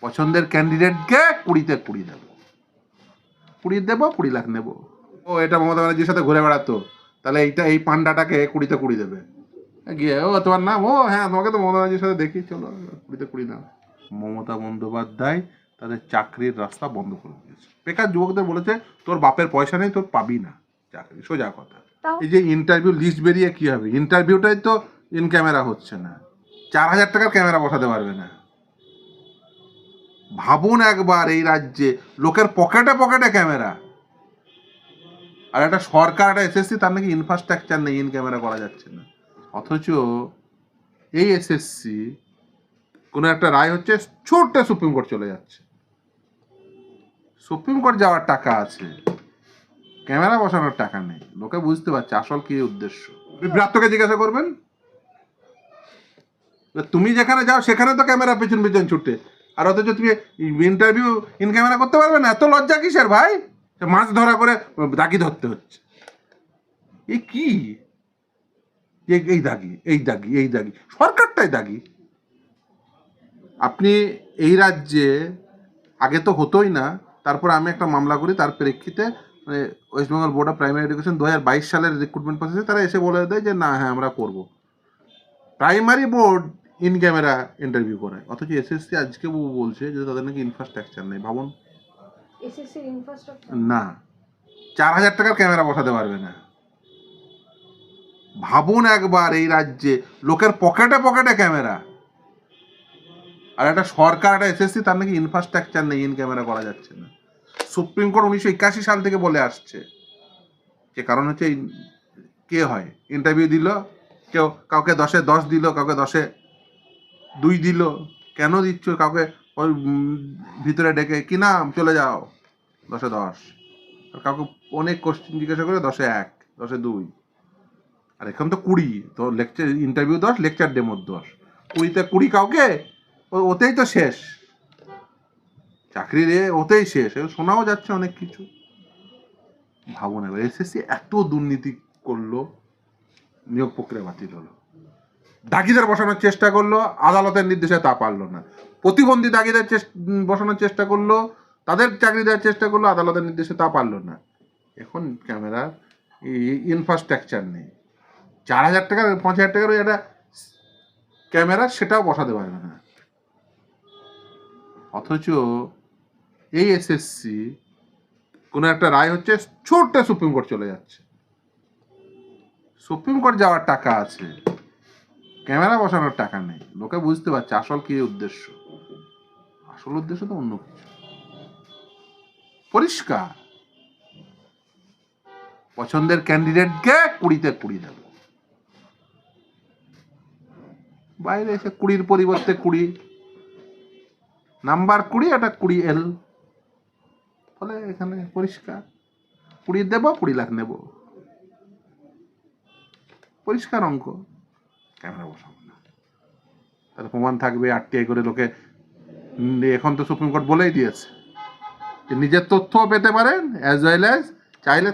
পছন্দের ক্যান্ডিডেটকে কুড়িতে কুড়ি দেবো। কুড়ি দেবো কুড়ি লাখ নেব। ও এটা মমতা ব্যানার্জির সাথে ঘুরে বেড়াতো। তাহলে এইটা এই পান্ডাটাকে কুড়িতে কুড়ি দেবে। গিয়ে ও তোমার নাম? ও হ্যাঁ তোমাকে তো মমতা ব্যানার্জির সাথে দেখি। চলো কুড়িতে কুড়ি নাও। মমতা বন্দ্যোপাধ্যায় তাদের চাকরির রাস্তা বন্ধ করে দিয়েছে। বেকার যুবকদের বলেছে তোর বাপের পয়সা নেই তোর পাবি না চাকরি। সোজা কথা। এই যে ইন্টারভিউ লিস্ট বেরিয়ে কি হবে? ইন্টারভিউটাই তো ইন ক্যামেরা হচ্ছে না। চার হাজার টাকার ক্যামেরা বসাতে পারবে না। ভাবুন একবার এই রাজ্যে। লোকের পকেটে পকেটে ক্যামেরা। আর একটা সরকার, একটা এসএসসি, তার নাকি ইনফ্রাস্ট্রাকচার নেই ইন ক্যামেরা করা যাচ্ছে না। অথচ এই এসএসসি কোনো একটা রায় হচ্ছে, ছোট্ট সুপ্রিম কোর্ট চলে যাচ্ছে। সুপ্রিম কোর্ট যাওয়ার টাকা আছে। ক্যামেরা বসানোর টাকা নেই। লোকে বুঝতে পারছে আসল কি উদ্দেশ্য। বিভ্রাতকে জিজ্ঞাসা করবেন? তুমি যেখানে যাও, সেখানে তো ক্যামেরা পেছন পেছন ছুটে। আর অথচ তুমি ইন্টারভিউ ইন ক্যামেরা করতে পারবে না, এত লজ্জা কিসের ভাই? মাছ ধরা করে দাগি ধরতে হচ্ছে। এ কি? এই- দাগি, এই দাগি এই দাগি। সরকারটাই দাগি। আপনি এই রাজ্যে, আগে তো হতোই না, তারপর আমি একটা মামলা করি, তার প্রেক্ষিতে West Bengal board of primary education দু হাজার বাইশ সালের রিক্রুটমেন্ট প্রসেসে তারা এসে বলে দেয় যে, না হ্যাঁ আমরা করব। Primary board in camera interview করায় অথচ এসএসসি আজকে বলছে যে তাদের নাকি ইনফ্রাস্ট্রাকচার নেই। ভাবুন। না। চার হাজার টাকার ক্যামেরা বসাতে পারবে না। ভাবুন একবার এই রাজ্যে। লোকের পকেটে পকেটে ক্যামেরা আর একটা সরকার একটা এসএসসি তার নাকি ইনফ্রাস্ট্রাকচার নেই ইন ক্যামেরা করা যাচ্ছে না। সুপ্রিম কোর্ট উনিশশো একাশি সাল থেকে বলে আসছে। যে কারণ হচ্ছে কে হয়? ইন্টারভিউ দিল। কেউ কাউকে দশে দশ দিল কাউকে দশে দুই দিল। কেন দিচ্ছ? কাউকে ওই ভিতরে ডেকে, কি নাম? চলে যাও। দশে দশ। আর কাউকে অনেক কোশ্চেন জিজ্ঞাসা করে দশে এক, দশে দুই। আর এখন তো কুড়ি, তো লেকচার ইন্টারভিউ দশ লেকচার ডেমোর দশ। কুড়িতে কুড়ি কাউকে? ওতেই তো শেষ। চাকরির ওতেই শেষ। শোনাও যাচ্ছে অনেক কিছু। ভাবুন এবার এসএসসি এত দুর্নীতি করল, নিয়োগ প্রক্রিয়া বাতিল হলো। দাগিদার বসানোর চেষ্টা করল, আদালতের নির্দেশে তা পারল না। প্রতিবন্ধী দাগিদার বসানোর চেষ্টা করল, তাদের চাকরি দেওয়ার চেষ্টা করল, আদালতের নির্দেশে তা পারল না। এখন ক্যামেরার ইনফ্রাস্ট্রাকচার নেই। চার হাজার টাকার পাঁচ হাজার টাকার একটা ক্যামেরা সেটাও বসাতে পারবে না। অথচ এই এসএসসি কোনো একটা রায় হচ্ছে, ছোট্ট সুপ্রিম কোর্ট চলে যাচ্ছে। সুপ্রিম কোর্ট যাওয়ার টাকা আছে। ক্যামেরা বসানোর টাকা নেই। লোকে বুঝতে পারছে আসল কি উদ্দেশ্য। আসল উদ্দেশ্য তো অন্য কিছু। পরিষ্কার। পছন্দের ক্যান্ডিডেটকে কুড়িতে কুড়ি দেবো। বাইরে এসে কুড়ির পরিবর্তে কুড়ি। নাম্বার কুড়ি একটা কুড়ি এল। ফলে এখানে পরিষ্কার। কুড়ি দেবো, কুড়ি লাখ নেব। পরিষ্কার অঙ্ক। ক্যামেরা বসাবো না। তাহলে প্রমাণ থাকবে আরটিআই করে লোকে। এখন তো সুপ্রিম কোর্ট বলেই দিয়েছে নিজের তথ্যও পেতে পারেন অ্যাজ ওয়েল অ্যাজ চাইলে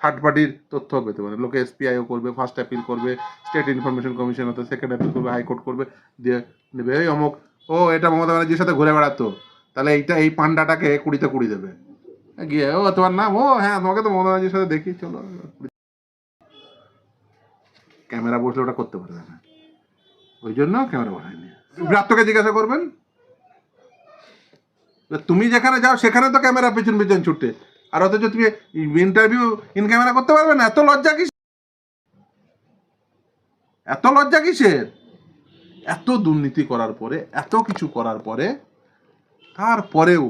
থার্ড পার্টির তথ্যও পেতে পারেন। লোকে এসপিআইও করবে ফার্স্ট অ্যাপিল করবে স্টেট ইনফরমেশন কমিশন হতে সেকেন্ড অ্যাপিল করবে হাইকোর্ট করবে, দিয়ে নেবে। এই অমুক, ও, এটা মমতা ব্যানার্জির সাথে ঘুরে বেড়াতো। তাহলে এইটা, এই পান্ডাটাকে কুড়িতে কুড়ি দেবে। গিয়ে, ও, তোমার নাম? ও হ্যাঁ তোমাকে তো মমতা ব্যানার্জির সাথে দেখি, চলো। ক্যামেরা বসলে ওটা করতে পারবে না। ওই জন্য ক্যামেরা বসায়নি বিভ্রাতকে জিজ্ঞাসা করবেন? তুমি যেখানে যাও, সেখানে তো ক্যামেরা পেছন পেছন ছুটে। আর অথচ তুমি ইন্টারভিউ ইন ক্যামেরা করতে পারবে না, এত লজ্জা কিস এত লজ্জা কিসের? এত দুর্নীতি করার পরে, এত কিছু করার পরে, তারপরেও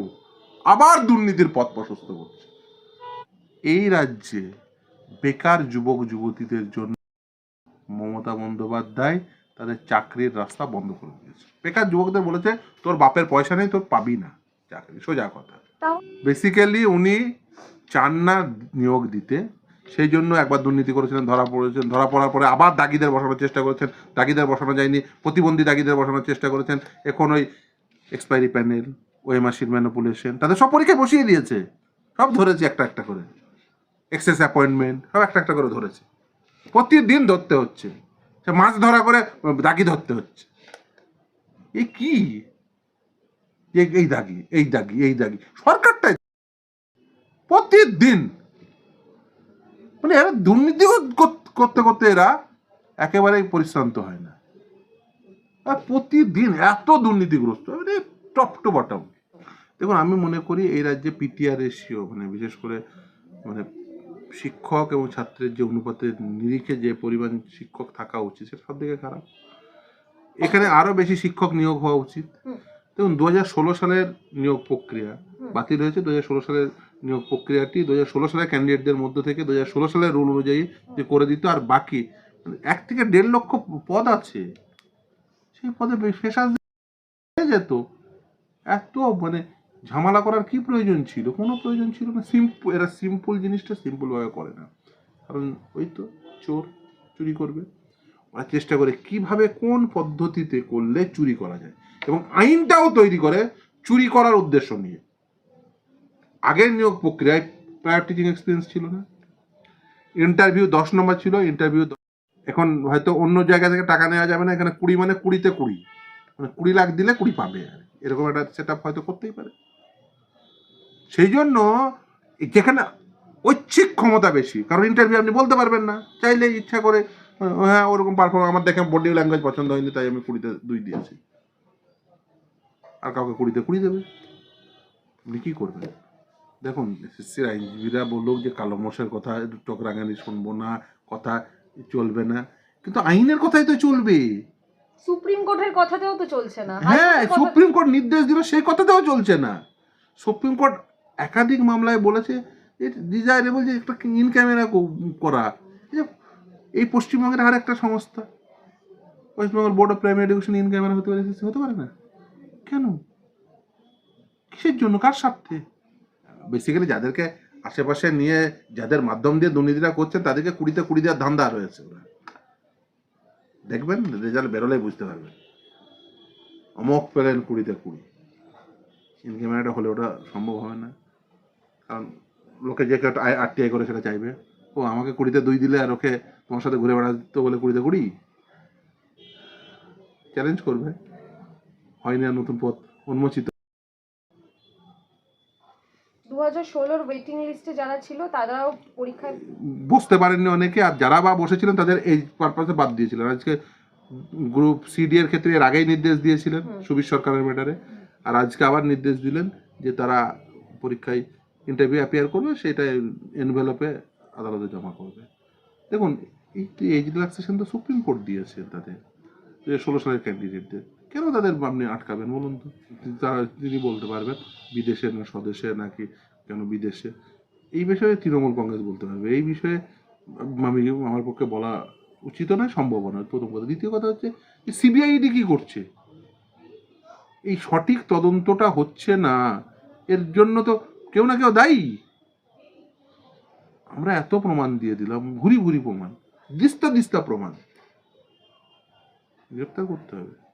আবার দুর্নীতির পথ প্রশস্ত করছে। এই রাজ্যে বেকার যুবক যুবতীদের জন্য মমতা বন্দ্যোপাধ্যায় তাদের চাকরির রাস্তা বন্ধ করে দিয়েছে। বেকার যুবকদের বলেছে তোর বাপের পয়সা নেই তোর পাবি না চাকরি। সোজা কথা। বেসিক্যালি উনি চান না নিয়োগ দিতে সেই জন্য একবার দুর্নীতি করেছিলেন ধরা পড়েছেন ধরা পড়ার পরে আবার দাগিদের বসানোর চেষ্টা করেছেন দাগিদের বসানো যায়নি প্রতিবন্ধী দাগিদের বসানোর চেষ্টা করেছেন। এখন ওই এক্সপায়ারি প্যানেল ওএমআরসির ম্যানিপুলেশন তাদের সব পরীক্ষায় বসিয়ে দিয়েছে। সব ধরেছে একটা একটা করে। এক্সেস অ্যাপয়েন্টমেন্ট সব একটা একটা করে ধরেছে। প্রতিদিন ধরতে হচ্ছে। মাছ ধরা করে দাগি ধরতে হচ্ছে। এ কি? এই দাগি এই দাগি এই দাগি। সরকারটাই প্রতিদিন মানে এরা দুর্নীতি কর- করতে করতে এরা একেবারেই পরিশ্রান্ত হয় না। আর প্রতিদিন এত দুর্নীতিগ্রস্ত মানে টপ টু বটম। দেখুন, আমি মনে করি এই রাজ্যে পিটিআর রেশিও মানে বিশেষ করে মানে শিক্ষক এবং ছাত্রের যে অনুপাতের নিরিখে যে পরিমাণ শিক্ষক থাকা উচিত সেটা সব থেকে খারাপ। এখানে আরও বেশি শিক্ষক নিয়োগ হওয়া উচিত। দেখুন দু হাজার ষোলো সালের নিয়োগ প্রক্রিয়া বাতিল হয়েছে। দু হাজার ষোলো সালের নিয়োগ প্রক্রিয়াটি দু হাজার ষোলো সালের ক্যান্ডিডেটদের মধ্য থেকে দু হাজার ষোলো সালের রুল অনুযায়ী যে করে দিত আর বাকি মানে এক থেকে দেড় লক্ষ পদ আছে। সেই পদে হয়ে যেত। এত মানে ঝামেলা করার কি প্রয়োজন ছিল? কোনো প্রয়োজন ছিল না। সিম্পল এরা সিম্পল জিনিসটা সিম্পলভাবে করে না। কারণ ওই তো চোর চুরি করবে। ওরা চেষ্টা করে কীভাবে কোন পদ্ধতিতে করলে চুরি করা যায়। এবং আইনটাও তৈরি করে চুরি করার উদ্দেশ্য নিয়ে। আগের নিয়োগ প্রক্রিয়ায় প্রায়র টিচিং এক্সপিরিয়েন্স ছিল না। ইন্টারভিউ দশ নম্বর ছিল ইন্টারভিউ এখন হয়তো অন্য জায়গা থেকে টাকা নেওয়া যাবে না। এখানে কুড়ি মানে কুড়িতে কুড়ি। মানে কুড়ি লাখ দিলে কুড়ি পাবে। আর এরকম একটা সেট হয়তো করতেই পারে। সেই জন্য যেখানে ঐচ্ছিক ক্ষমতা বেশি কারণ ইন্টারভিউ আপনি বলতে পারবেন না চাইলে ইচ্ছা করে হ্যাঁ ওরকম পারফর্ম আমার দেখে বডি ল্যাঙ্গুয়েজ পছন্দ হয়নি তাই আমি কুড়িতে দুই দিয়েছি। আর কাউকে কুড়িতে কুড়ি দেবে? আপনি কী করবেন? দেখুন এসএসসির আইনজীবীরা বলল যে কালো মোষের কথা চোখ রাঙানি শুনব না কথা চলবে না কিন্তু আইনের কথাই তো চলবে। সুপ্রিম কোর্টের কথাতেও তো চলছে না। হ্যাঁ সুপ্রিম কোর্ট নির্দেশ দিল সেই কথাতেও চলছে না। সুপ্রিম কোর্ট একাধিক মামলায় বলেছে ডিজায়ারেবল যে একটা ইন ক্যামেরা করা। এই পশ্চিমবঙ্গের আর একটা সংস্থা। West Bengal board of primary education in camera হতে পারে হতে পারে না। কেন? কিসের জন্য? কার স্বার্থে? বেসিক্যালি যাদেরকে আশেপাশে নিয়ে যাদের মাধ্যম দিয়ে দুর্নীতিটা করছেন তাদেরকে কুড়িতে কুড়ি দেওয়ার ধান্দা রয়েছে ওরা। দেখবেন? রেজাল্ট বেরোলেই বুঝতে পারবেন। অমক পেলেন কুড়িতে কুড়ি। ইন ক্যামেরাটা হলে ওটা সম্ভব হবে না। লোকে যে কেউ আরটিআই করে সেটা চাইবে। ও আমাকে কুড়িতে দুই দিলে আর ওকে তোমার সাথে ঘুরে বেড়াতে বলে কুড়িতে কুড়ি? চ্যালেঞ্জ করবে। হয়নি আর নতুন পথ। উন্মোচিত। দু হাজার ষোলোর ওয়েটিং লিস্টে যারা ছিল তারাও পরীক্ষায় বুঝতে পারেননি অনেকে। আর যারা বা বসেছিলেন তাদের এই পারপাসে বাদ দিয়েছিলেন। আজকে গ্রুপ সিডি এর ক্ষেত্রে এর আগেই নির্দেশ দিয়েছিলেন। সরকারের ম্যাটারে আর আজকে আবার নির্দেশ দিলেন যে তারা পরীক্ষায় ইন্টারভিউ অ্যাপিয়ার করবে সেটা এনভেলপে আদালতে জমা করবে। দেখুন এজ রিল্যাক্সেশন তো সুপ্রিম কোর্ট দিয়েছে তাদের, যে ষোলো সালের ক্যান্ডিডেটদের কেন তাদের আপনি আটকাবেন বলুন তো? তারা তিনি বলতে পারবেন, বিদেশে না স্বদেশে নাকি কেন বিদেশে? এই বিষয়ে তৃণমূল কংগ্রেস বলতে পারবে। এই বিষয়ে আমি, আমার পক্ষে বলা উচিত নয়, সম্ভব নয়। প্রথম কথা। দ্বিতীয় কথা হচ্ছে সিবিআইডি কি করছে? এই সঠিক তদন্তটা হচ্ছে না। এর জন্য তো কেউ না কেউ দায়ী। আমরা এত প্রমাণ দিয়ে দিলাম ভুরি ভুরি প্রমাণ, দিস্তা দিস্তা প্রমাণ। গ্রেপ্তার করতে হবে।